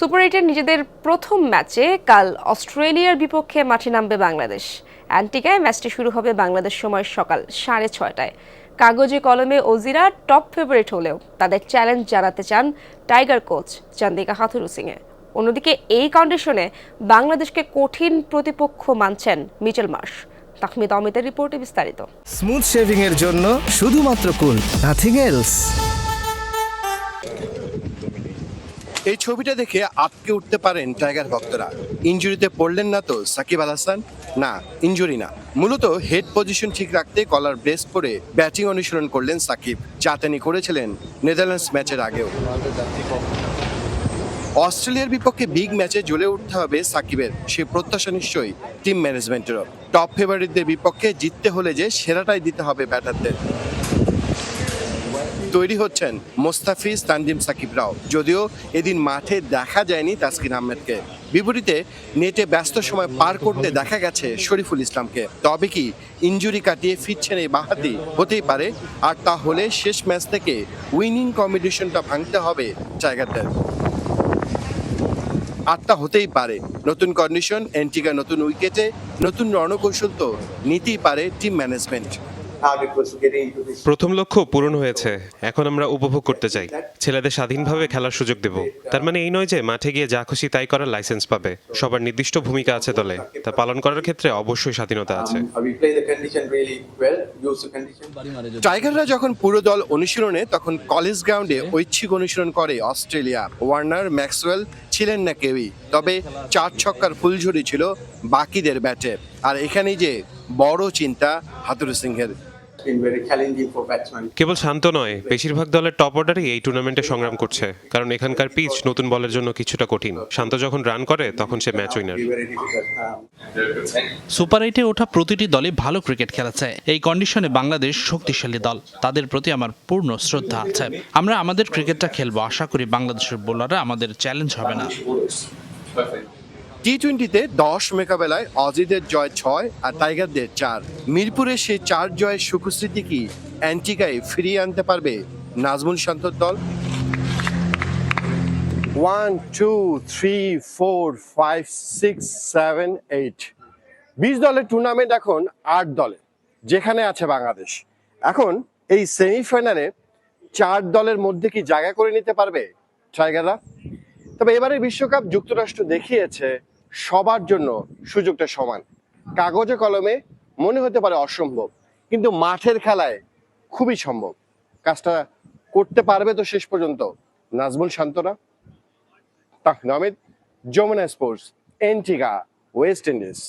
Super এইটের নিজেদের প্রথম ম্যাচে কাল অস্ট্রেলিয়ার বিপক্ষে মাঠে নামবে বাংলাদেশ। অ্যান্টিকায় ম্যাচটি শুরু হবে বাংলাদেশ সময় সকাল সাড়ে ছয়টায়। কাগজে কলমে ওজিরা টপ ফেভারিট হলেও তাদের চ্যালেঞ্জ জানাতে চান টাইগার কোচ চান্দিকা হাথুরু সিংয়ে অন্যদিকে এই কন্ডিশনে বাংলাদেশকে কঠিন প্রতিপক্ষ মানছেন মিচেল মার্শ। তাহমিদ অমিতের রিপোর্টে বিস্তারিত। স্মুথ শেভিং এর জন্য শুধুমাত্র কুল নাথিং এলস এই ছবিটা দেখে আটকে উঠতে পারেন টাইগার ভক্তরা। ইঞ্জুরিতে পড়লেন না তো সাকিব আল হাসান? না ইঞ্জুরি না। মূলত হেড পজিশন ঠিক রাখতে কলার ব্রেস পরে ব্যাটিং অনুশীলন করলেন সাকিব, যা তিনি করেছিলেন নেদারল্যান্ডস ম্যাচের আগেও। অস্ট্রেলিয়ার বিপক্ষে বিগ ম্যাচে জ্বলে উঠতে হবে সাকিবের, সে প্রত্যাশা নিশ্চয়ই টিম ম্যানেজমেন্টেরও। টপ ফেভারিটদের বিপক্ষে জিততে হলে যে সেরাটাই দিতে হবে ব্যাটারদের। তৈরি হচ্ছেন মোস্তাফিজ তানজিম সাকিবরাও যদিও এদিন মাঠে দেখা যায়নি তাসকিন আহমেদকে। বিপরীতে নেটে ব্যস্ত সময় পার করতে দেখা গেছে শরীফুল ইসলামকে। তবে কি ইঞ্জুরি কাটিয়ে ফিরছেন এই বাহাতি হতেই পারে। আর তাহলে শেষ ম্যাচ থেকে উইনিং কম্বিনেশনটা ভাঙতে হবে জায়গাতে আটটা হতেই পারে। নতুন কন্ডিশন, এন্টিকা নতুন উইকেটে, নতুন রণকৌশল তো নিতেই পারে টিম ম্যানেজমেন্ট। প্রথম লক্ষ্য পূরণ হয়েছে। এখন আমরা উপভোগ করতে চাই। ছেলেদের স্বাধীনভাবে খেলার সুযোগ দেব। তার মানে এই নয় যে মাঠে গিয়ে যা খুশি তাই করার লাইসেন্স পাবে। সবার নির্দিষ্ট ভূমিকা আছে দলে। তা পালন করার ক্ষেত্রে অবশ্যই স্বাধীনতা আছে। Condition. টাইগাররা যখন পুরো দল অনুশীলনে তখন কলেজ গ্রাউন্ডে ঐচ্ছিক অনুশীলন করে অস্ট্রেলিয়া। ওয়ার্নার ম্যাক্সওয়েল ছিলেন না কেউই। তবে চার ছক্কার ফুলঝুরি ছিল বাকিদের ব্যাটে। আর এখানেই যে বড় চিন্তা হাতুর সিংহের। কেবল শান্ত নয় বেশিরভাগ দলের টপ অর্ডারই এই টুর্নামেন্টে সংগ্রাম করছে। কারণ এখানকার পিচ নতুন বলের জন্য কিছুটা কঠিন। শান্ত যখন রান করে তখন সে ম্যাচ উইনার সুপার এইটে ওঠা প্রতিটি দলই ভালো ক্রিকেট খেলেছে। এই কন্ডিশনে বাংলাদেশ শক্তিশালী দল। তাদের প্রতি আমার পূর্ণ শ্রদ্ধা আছে। আমরা আমাদের ক্রিকেটটা খেলব। আশা করি বাংলাদেশের বোলাররা আমাদের চ্যালেঞ্জ হবে না। টি টোয়েন্টিতে দশ মোকাবেলায় অজিদের জয় ছয় আর টাইগারদের চার। মিরপুরে সেই চার জয়ের সুখস্মৃতি কি অ্যান্টিকায় ফিরিয়ে আনতে পারবে নাজমুল শান্তর দল? One two three four five six seven eight বিশ দলের টুর্নামেন্ট এখন আট দলে, যেখানে আছে বাংলাদেশ। এখন এই সেমিফাইনালে চার দলের মধ্যে কি জায়গা করে নিতে পারবে টাইগাররা? তবে এবারে বিশ্বকাপ যুক্তরাষ্ট্র দেখিয়েছে সবার জন্য সুযোগটা সমান। কাগজে কলমে মনে হতে পারে অসম্ভব, কিন্তু মাঠের খেলায় খুবই সম্ভব। কাজটা করতে পারবে তো শেষ পর্যন্ত। Najmul শান্তরা, Tahmid, Jamuna sports, Antigua, West Indies.